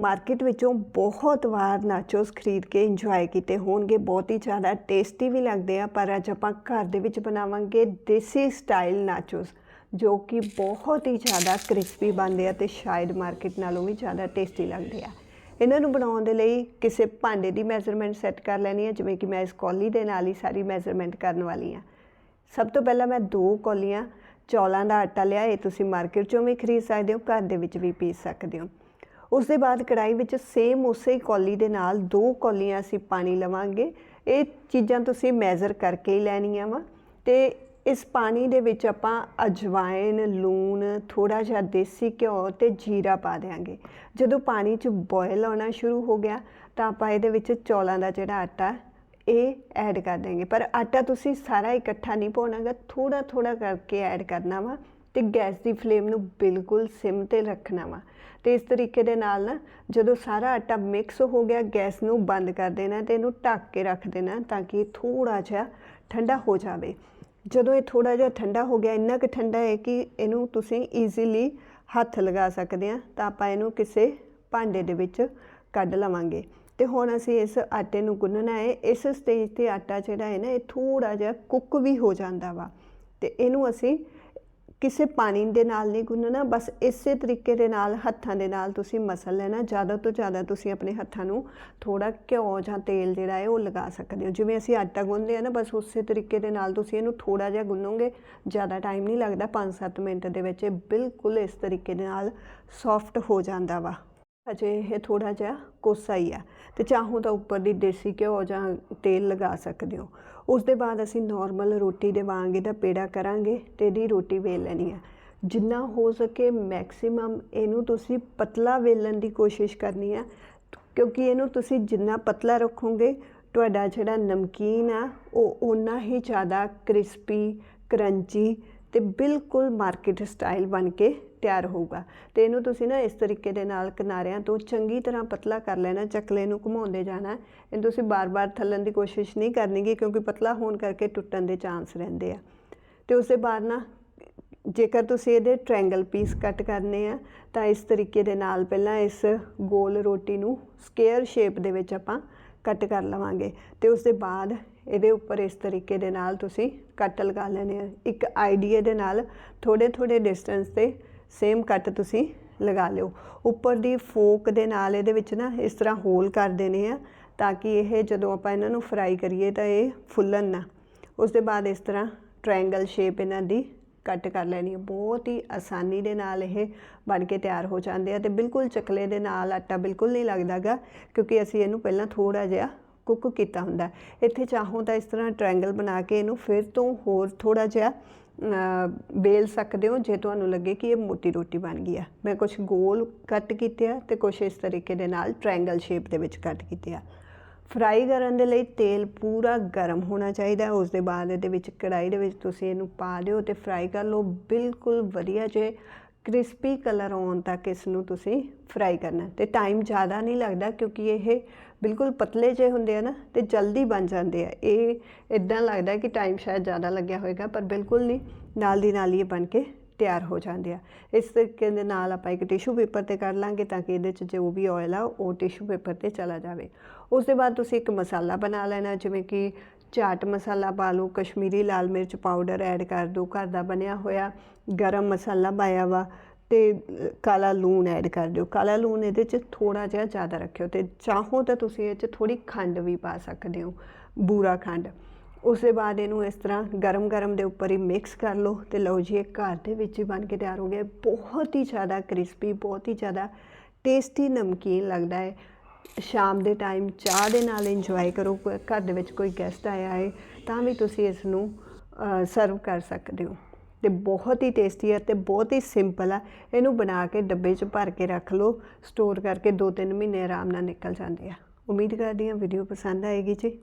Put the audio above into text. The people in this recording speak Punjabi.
ਮਾਰਕੀਟ ਵਿੱਚੋਂ ਬਹੁਤ ਵਾਰ ਨਾਚੋਸ ਖਰੀਦ ਕੇ ਇੰਜੋਏ ਕੀਤੇ ਹੋਣਗੇ, ਬਹੁਤ ਹੀ ਜ਼ਿਆਦਾ ਟੇਸਟੀ ਵੀ ਲੱਗਦੇ ਆ, ਪਰ ਅੱਜ ਆਪਾਂ ਘਰ ਦੇ ਵਿੱਚ ਬਣਾਵਾਂਗੇ ਦੇਸੀ ਸਟਾਈਲ ਨਾਚੋਸ ਜੋ ਕਿ ਬਹੁਤ ਹੀ ਜ਼ਿਆਦਾ ਕ੍ਰਿਸਪੀ ਬਣਦੇ ਆ ਤੇ ਸ਼ਾਇਦ ਮਾਰਕੀਟ ਨਾਲੋਂ ਵੀ ਜ਼ਿਆਦਾ ਟੇਸਟੀ ਲੱਗਦੇ ਆ। ਇਹਨਾਂ ਨੂੰ ਬਣਾਉਣ ਦੇ ਲਈ ਕਿਸੇ ਭਾਂਡੇ ਦੀ ਮੈਜ਼ਰਮੈਂਟ ਸੈੱਟ ਕਰ ਲੈਣੀ ਹੈ ਜਿਵੇਂ ਕਿ ਮੈਂ ਇਸ ਕੌਲੀ ਦੇ ਨਾਲ ਹੀ ਸਾਰੀ ਮੈਜ਼ਰਮੈਂਟ ਕਰਨ ਵਾਲੀ ਹਾਂ ਸਭ ਤੋਂ ਪਹਿਲਾਂ ਮੈਂ ਦੋ ਕੌਲੀਆਂ ਚੌਲਾਂ ਦਾ ਆਟਾ ਲਿਆ, ਇਹ ਤੁਸੀਂ ਮਾਰਕੀਟ ਚੋਂ ਵੀ ਖਰੀਦ ਸਕਦੇ ਹੋ, ਘਰ ਦੇ ਵਿੱਚ ਵੀ ਪੀਸ ਸਕਦੇ ਹੋ। ਉਸ ਦੇ ਬਾਅਦ ਕੜਾਈ ਵਿੱਚ ਸੇਮ ਉਸੇ ਕੌਲੀ ਦੇ ਨਾਲ ਦੋ ਕੌਲੀਆਂ ਅਸੀਂ ਪਾਣੀ ਲਵਾਂਗੇ। ਇਹ ਚੀਜ਼ਾਂ ਤੁਸੀਂ ਮੈਜ਼ਰ ਕਰਕੇ ਹੀ ਲੈਣੀਆਂ ਵਾ। ਤੇ ਇਸ ਪਾਣੀ ਦੇ ਵਿੱਚ ਆਪਾਂ ਅਜਵਾਇਨ ਲੂਣ ਥੋੜਾ ਜਿਹਾ ਦੇਸੀ ਘਿਓ ਤੇ ਜੀਰਾ ਪਾ ਦੇਾਂਗੇ ਜਦੋਂ ਪਾਣੀ 'ਚ ਬੋਇਲ ਆਉਣਾ ਸ਼ੁਰੂ ਹੋ ਗਿਆ, ਤਾਂ ਆਪਾਂ ਇਹਦੇ ਵਿੱਚ ਚੌਲਾਂ ਦਾ ਜਿਹੜਾ ਆਟਾ, ਇਹ ਐਡ ਕਰ ਦੇਂਗੇ ਪਰ ਆਟਾ ਤੁਸੀਂ ਸਾਰਾ ਇਕੱਠਾ ਨਹੀਂ ਪਾਉਣਾਗਾ ਥੋੜਾ ਥੋੜਾ ਕਰਕੇ ਐਡ ਕਰਨਾ ਵਾ। ਤੇ ਗੈਸ ਦੀ ਫਲੇਮ ਨੂੰ ਬਿਲਕੁਲ ਸਿਮ ਤੇ ਰੱਖਣਾ ਵਾ। ਤੇ ਇਸ ਤਰੀਕੇ ਦੇ ਨਾਲ ਨਾ, ਜਦੋਂ ਸਾਰਾ ਆਟਾ ਮਿਕਸ ਹੋ ਗਿਆ, ਗੈਸ ਨੂੰ ਬੰਦ ਕਰ ਦੇਣਾ ਤੇ ਇਹਨੂੰ ਢੱਕ ਕੇ ਰੱਖ ਦੇਣਾ ਤਾਂ ਕਿ ਇਹ ਥੋੜਾ ਜਿਹਾ ਠੰਡਾ ਹੋ ਜਾਵੇ। ਜਦੋਂ ਇਹ ਥੋੜਾ ਜਿਹਾ ਠੰਡਾ ਹੋ ਗਿਆ, ਇੰਨਾ ਕਿ ਠੰਡਾ ਹੈ ਕਿ ਇਹਨੂੰ ਤੁਸੀਂ ਈਜ਼ੀਲੀ ਹੱਥ ਲਗਾ ਸਕਦੇ ਆ, ਤਾਂ ਆਪਾਂ ਇਹਨੂੰ ਕਿਸੇ ਭਾਂਡੇ ਦੇ ਵਿੱਚ ਕੱਢ ਲਵਾਂਗੇ। ਤੇ ਹੁਣ ਅਸੀਂ ਇਸ ਆਟੇ ਨੂੰ ਗੁੰਨਣਾ ਹੈ। ਇਸ ਸਟੇਜ ਤੇ ਆਟਾ ਜਿਹੜਾ ਹੈ ਨਾ, ਇਹ ਥੋੜਾ ਜਿਹਾ ਕੁੱਕ ਵੀ ਹੋ ਜਾਂਦਾ ਵਾ। ਤੇ ਇਹਨੂੰ ਅਸੀਂ ਕਿਸੇ ਪਾਣੀ ਦੇ ਨਾਲ ਨਹੀਂ ਗੁੰਨਣਾ, ਬਸ ਇਸੇ ਤਰੀਕੇ ਦੇ ਨਾਲ, ਹੱਥਾਂ ਦੇ ਨਾਲ ਤੁਸੀਂ ਮਸਲ ਲੈਣਾ। ਜ਼ਿਆਦਾ ਤੋਂ ਜ਼ਿਆਦਾ ਤੁਸੀਂ ਆਪਣੇ ਹੱਥਾਂ ਨੂੰ ਥੋੜਾ ਘਿਓ ਜਾਂ ਤੇਲ ਜਿਹੜਾ ਹੈ ਉਹ ਲਗਾ ਸਕਦੇ ਹੋ। ਜਿਵੇਂ ਅਸੀਂ ਆਟਾ ਗੁੰਨਦੇ ਆ ਨਾ, ਬਸ ਉਸੇ ਤਰੀਕੇ ਦੇ ਨਾਲ ਤੁਸੀਂ ਇਹਨੂੰ ਥੋੜਾ ਜਿਹਾ ਗੁੰਨੋਗੇ, ਜ਼ਿਆਦਾ ਟਾਈਮ ਨਹੀਂ ਲੱਗਦਾ 5-7 ਮਿੰਟ ਦੇ ਵਿੱਚ ਇਹ ਬਿਲਕੁਲ ਇਸ ਤਰੀਕੇ ਦੇ ਨਾਲ ਸੌਫਟ ਹੋ ਜਾਂਦਾ ਵਾ। ਅਜੇ ਇਹ ਥੋੜਾ ਜਿਹਾ ਕੋਸਾ ਹੀ ਆ। ਤੇ ਚਾਹੋ ਤਾਂ ਉੱਪਰ ਦੀ ਦੇਸੀ ਘਿਓ ਜਾਂ ਤੇਲ ਲਗਾ ਸਕਦੇ ਹੋ। ਉਸ ਦੇ ਬਾਅਦ ਅਸੀਂ ਨਾਰਮਲ ਰੋਟੀ ਦੇ ਵਾਂਗ ਇਹਦਾ ਪੇੜਾ ਕਰਾਂਗੇ ਤੇ ਇਹਦੀ ਰੋਟੀ ਵੇਲ ਲੈਣੀ ਆ। ਜਿੰਨਾ ਹੋ ਸਕੇ ਮੈਕਸਿਮਮ ਇਹਨੂੰ ਤੁਸੀਂ ਪਤਲਾ ਵੇਲਣ ਦੀ ਕੋਸ਼ਿਸ਼ ਕਰਨੀ ਆ, ਕਿਉਂਕਿ ਇਹਨੂੰ ਤੁਸੀਂ ਜਿੰਨਾ ਪਤਲਾ ਰੱਖੋਗੇ, ਤੁਹਾਡਾ ਜਿਹੜਾ ਨਮਕੀਨ ਆ, ਉਹ ਓਨਾ ਹੀ ਜ਼ਿਆਦਾ ਕ੍ਰਿਸਪੀ ਕਰੰਚੀ ਤੇ ਬਿਲਕੁਲ ਮਾਰਕੀਟ ਸਟਾਈਲ ਬਣ ਕੇ ਤਿਆਰ ਹੋਊਗਾ। ਤੇ ਇਹਨੂੰ ਤੁਸੀਂ ਨਾ ਇਸ ਤਰੀਕੇ ਦੇ ਨਾਲ ਕਿਨਾਰਿਆਂ ਤੋਂ ਚੰਗੀ ਤਰ੍ਹਾਂ ਪਤਲਾ ਕਰ ਲੈਣਾ, ਚਕਲੇ ਨੂੰ ਘੁਮਾਉਂਦੇ ਜਾਣਾ। ਇਹਨੂੰ ਤੁਸੀਂ ਬਾਰ-ਬਾਰ ਥੱਲਣ ਦੀ ਕੋਸ਼ਿਸ਼ ਨਹੀਂ ਕਰਨੀਗੀ ਕਿਉਂਕਿ ਪਤਲਾ ਹੋਣ ਕਰਕੇ ਟੁੱਟਣ ਦੇ ਚਾਂਸ ਰਹਿੰਦੇ ਆ। ਤੇ ਉਸ ਦੇ ਬਾਅਦ ਨਾ ਜੇਕਰ ਤੁਸੀਂ ਇਹਦੇ ਟ੍ਰਾਇੰਗਲ ਪੀਸ ਕੱਟ ਕਰਨੇ ਆ, ਤਾਂ ਇਸ ਤਰੀਕੇ ਦੇ ਨਾਲ ਪਹਿਲਾਂ ਇਸ ਗੋਲ ਰੋਟੀ ਨੂੰ ਸਕੁਅਰ ਸ਼ੇਪ ਦੇ ਵਿੱਚ ਆਪਾਂ ਕੱਟ ਕਰ ਲਵਾਂਗੇ। ਤੇ ਉਸ ਦੇ ਬਾਅਦ ਇਹਦੇ ਉੱਪਰ ਇਸ ਤਰੀਕੇ ਦੇ ਨਾਲ ਤੁਸੀਂ ਕੱਟ ਲਗਾ ਲੈਣੇ ਆ। ਇੱਕ ਆਈਡੀਆ ਦੇ ਨਾਲ ਥੋੜੇ ਥੋੜੇ ਡਿਸਟੈਂਸ ਤੇ ਸੇਮ ਕੱਟ ਤੁਸੀਂ ਲਗਾ ਲਿਓ। ਉੱਪਰ ਦੀ ਫੋਕ ਦੇ ਨਾਲ ਇਹਦੇ ਵਿੱਚ ਨਾ ਇਸ ਤਰ੍ਹਾਂ ਹੋਲ ਕਰ ਦੇਣੇ ਆ ਤਾਂ ਕਿ ਇਹ ਜਦੋਂ ਆਪਾਂ ਇਹਨਾਂ ਨੂੰ ਫਰਾਈ ਕਰੀਏ ਤਾਂ ਇਹ ਫੁੱਲਣ ਨਾ। ਉਸ ਦੇ ਬਾਅਦ ਇਸ ਤਰ੍ਹਾਂ ਟ੍ਰਾਇੰਗਲ ਸ਼ੇਪ ਇਹਨਾਂ ਦੀ ਕੱਟ ਕਰ ਲੈਣੀ ਹੈ ਬਹੁਤ ਹੀ ਆਸਾਨੀ ਦੇ ਨਾਲ ਇਹ ਬਣ ਕੇ ਤਿਆਰ ਹੋ ਜਾਂਦੇ ਆ ਤੇ ਬਿਲਕੁਲ ਚਕਲੇ ਦੇ ਨਾਲ ਆਟਾ ਬਿਲਕੁਲ ਨਹੀਂ ਲੱਗਦਾਗਾ, ਕਿਉਂਕਿ ਅਸੀਂ ਇਹਨੂੰ ਪਹਿਲਾਂ ਥੋੜਾ ਜਿਹਾ ਕੁੱਕ ਕੀਤਾ ਹੁੰਦਾ। ਇੱਥੇ ਚਾਹੋ ਤਾਂ ਇਸ ਤਰ੍ਹਾਂ ਟ੍ਰਾਇੰਗਲ ਬਣਾ ਕੇ ਇਹਨੂੰ ਫਿਰ ਤੋਂ ਹੋਰ ਥੋੜਾ ਜਿਹਾ ਬੇਲ ਸਕਦੇ ਹੋ ਜੇ ਤੁਹਾਨੂੰ ਲੱਗੇ ਕਿ ਇਹ ਮੋਟੀ ਰੋਟੀ ਬਣ ਗਈ ਆ। ਮੈਂ ਕੁਝ ਗੋਲ ਕੱਟ ਕੀਤੇ ਆ ਤੇ ਕੁਝ ਇਸ ਤਰੀਕੇ ਦੇ ਨਾਲ ਟ੍ਰਾਇੰਗਲ ਸ਼ੇਪ ਦੇ ਵਿੱਚ ਕੱਟ ਕੀਤੇ ਆ। ਫਰਾਈ ਕਰਨ ਦੇ ਲਈ ਤੇਲ ਪੂਰਾ ਗਰਮ ਹੋਣਾ ਚਾਹੀਦਾ ਉਸ ਦੇ ਬਾਅਦ ਇਹਦੇ ਵਿੱਚ ਕੜਾਈ ਦੇ ਵਿੱਚ ਤੁਸੀਂ ਇਹਨੂੰ ਪਾ ਦਿਓ ਤੇ ਫਰਾਈ ਕਰ ਲਓ। ਬਿਲਕੁਲ ਵਧੀਆ ਜੇ ਕ੍ਰਿਸਪੀ ਕਲਰ ਆਉਣ ਤੱਕ ਇਸ ਨੂੰ ਤੁਸੀਂ ਫਰਾਈ ਕਰਨਾ। ਤੇ ਟਾਈਮ ਜ਼ਿਆਦਾ ਨਹੀਂ ਲੱਗਦਾ ਕਿਉਂਕਿ ਇਹ ਬਿਲਕੁਲ ਪਤਲੇ ਜੇ ਹੁੰਦੇ ਆ ਨਾ ਤੇ ਜਲਦੀ ਬਣ ਜਾਂਦੇ ਆ। ਇਹ ਇਦਾਂ ਲੱਗਦਾ ਕਿ ਟਾਈਮ ਸ਼ਾਇਦ ਜ਼ਿਆਦਾ ਲੱਗਿਆ ਹੋਵੇਗਾ ਪਰ ਬਿਲਕੁਲ ਨਹੀਂ। ਨਾਲ ਦੀ ਨਾਲ ਹੀ ਇਹ ਬਣ ਕੇ ਤਿਆਰ ਹੋ ਜਾਂਦੇ ਆ। ਇਸ ਤਰੀਕੇ ਦੇ ਨਾਲ ਆਪਾਂ ਇੱਕ ਟਿਸ਼ੂ ਪੇਪਰ ਤੇ ਕਰ ਲਾਂਗੇ ਤਾਂ ਕਿ ਇਹਦੇ 'ਚ ਜੋ ਵੀ ਆਇਲ ਆ, ਉਹ ਟਿਸ਼ੂ ਪੇਪਰ ਤੇ ਚਲਾ ਜਾਵੇ। ਉਸ ਦੇ ਬਾਅਦ ਤੁਸੀਂ ਇੱਕ ਮਸਾਲਾ ਬਣਾ ਲੈਣਾ, ਜਿਵੇਂ ਕਿ ਚਾਟ ਮਸਾਲਾ ਪਾ ਲਓ, ਕਸ਼ਮੀਰੀ ਲਾਲ ਮਿਰਚ ਪਾਊਡਰ ਐਡ ਕਰ ਦਿਓ ਘਰ ਦਾ ਬਣਿਆ ਹੋਇਆ ਗਰਮ ਮਸਾਲਾ ਪਾਇਆ ਵਾ ਤੇ ਕਾਲਾ ਲੂਣ ਐਡ ਕਰ ਦਿਓ। ਕਾਲਾ ਲੂਣ ਇਹਦੇ 'ਚ ਥੋੜਾ ਜਿਹਾ ਜ਼ਿਆਦਾ ਰੱਖਿਓ ਤੇ ਚਾਹੋ ਤਾਂ ਤੁਸੀਂ ਇਹ 'ਚ ਥੋੜੀ ਖੰਡ ਵੀ ਪਾ ਸਕਦੇ ਹੋ, ਬੂਰਾ ਖੰਡ। ਉਸ ਦੇ ਬਾਅਦ ਇਹਨੂੰ ਇਸ ਤਰ੍ਹਾਂ ਗਰਮ-ਗਰਮ ਦੇ ਉੱਪਰ ਹੀ ਮਿਕਸ ਕਰ ਲਓ ਤੇ ਲਓ ਜੀ, ਇਹ ਘਰ ਦੇ ਵਿੱਚ ਹੀ ਬਣ ਕੇ ਤਿਆਰ ਹੋ ਗਿਆ। ਬਹੁਤ ਹੀ ਜ਼ਿਆਦਾ ਕ੍ਰਿਸਪੀ ਬਹੁਤ ਹੀ ਜ਼ਿਆਦਾ ਟੇਸਟੀ ਨਮਕੀਨ ਲੱਗਦਾ ਹੈ। ਸ਼ਾਮ ਦੇ ਟਾਈਮ ਚਾਹ ਦੇ ਨਾਲ ਇੰਜੋਏ ਕਰੋ ਘਰ ਦੇ ਵਿੱਚ ਕੋਈ ਗੈਸਟ ਆਇਆ ਹੈ, ਤਾਂ ਵੀ ਤੁਸੀਂ ਇਸ ਨੂੰ ਸਰਵ ਕਰ ਸਕਦੇ ਹੋ। ਤੇ ਬਹੁਤ ਹੀ ਟੇਸਟੀ ਹੈ ਤੇ ਬਹੁਤ ਹੀ ਸਿੰਪਲ ਆ। ਇਹਨੂੰ ਬਣਾ ਕੇ ਡੱਬੇ 'ਚ ਭਰ ਕੇ ਰੱਖ ਲਓ ਸਟੋਰ ਕਰਕੇ 2-3 ਮਹੀਨੇ ਆਰਾਮ ਨਾਲ ਨਿਕਲ ਜਾਂਦੇ ਆ। ਉਮੀਦ ਕਰਦੀ ਹਾਂ ਵੀਡੀਓ ਪਸੰਦ ਆਏਗੀ ਜੀ।